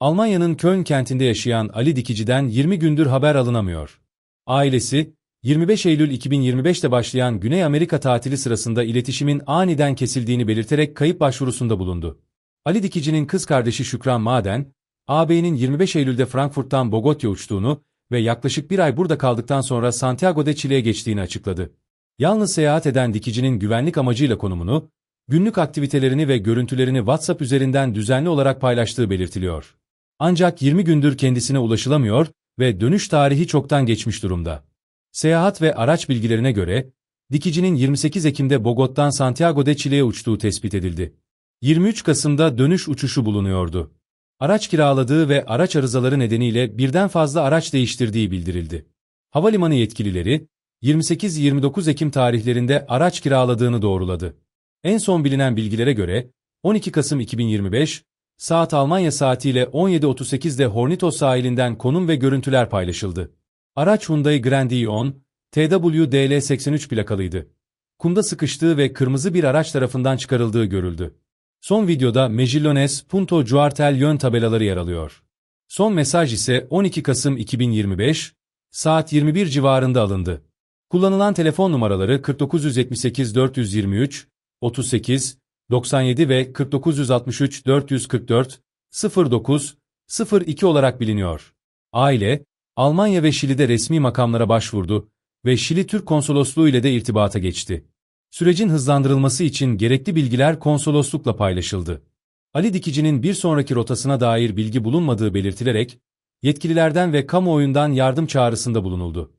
Almanya'nın Köln kentinde yaşayan Ali Dikici'den 20 gündür haber alınamıyor. Ailesi, 25 Eylül 2025'te başlayan Güney Amerika tatili sırasında iletişimin aniden kesildiğini belirterek kayıp başvurusunda bulundu. Ali Dikici'nin kız kardeşi Şükran Maden, ağabeyinin 25 Eylül'de Frankfurt'tan Bogota'ya uçtuğunu ve yaklaşık bir ay burada kaldıktan sonra Santiago de Chile'ye geçtiğini açıkladı. Yalnız seyahat eden Dikici'nin güvenlik amacıyla konumunu, günlük aktivitelerini ve görüntülerini WhatsApp üzerinden düzenli olarak paylaştığı belirtiliyor. Ancak 20 gündür kendisine ulaşılamıyor ve dönüş tarihi çoktan geçmiş durumda. Seyahat ve araç bilgilerine göre, Dikici'nin 28 Ekim'de Bogot'tan Santiago de Chile'ye uçtuğu tespit edildi. 23 Kasım'da dönüş uçuşu bulunuyordu. Araç kiraladığı ve araç arızaları nedeniyle birden fazla araç değiştirdiği bildirildi. Havalimanı yetkilileri, 28-29 Ekim tarihlerinde araç kiraladığını doğruladı. En son bilinen bilgilere göre, 12 Kasım 2025, saat Almanya saatiyle 17.38'de Hornitos sahilinden konum ve görüntüler paylaşıldı. Araç Hyundai Grand i10, TWDL83 plakalıydı. Kumda sıkıştığı ve kırmızı bir araç tarafından çıkarıldığı görüldü. Son videoda Mejillones Punto Cuartel yön tabelaları yer alıyor. Son mesaj ise 12 Kasım 2025, saat 21 civarında alındı. Kullanılan telefon numaraları 4978 423, 38, 97 ve 4963 444, 09, 02 olarak biliniyor. Aile, Almanya ve Şili'de resmi makamlara başvurdu ve Şili Türk Konsolosluğu ile de irtibata geçti. Sürecin hızlandırılması için gerekli bilgiler konsoloslukla paylaşıldı. Ali Dikici'nin bir sonraki rotasına dair bilgi bulunmadığı belirtilerek, yetkililerden ve kamuoyundan yardım çağrısında bulunuldu.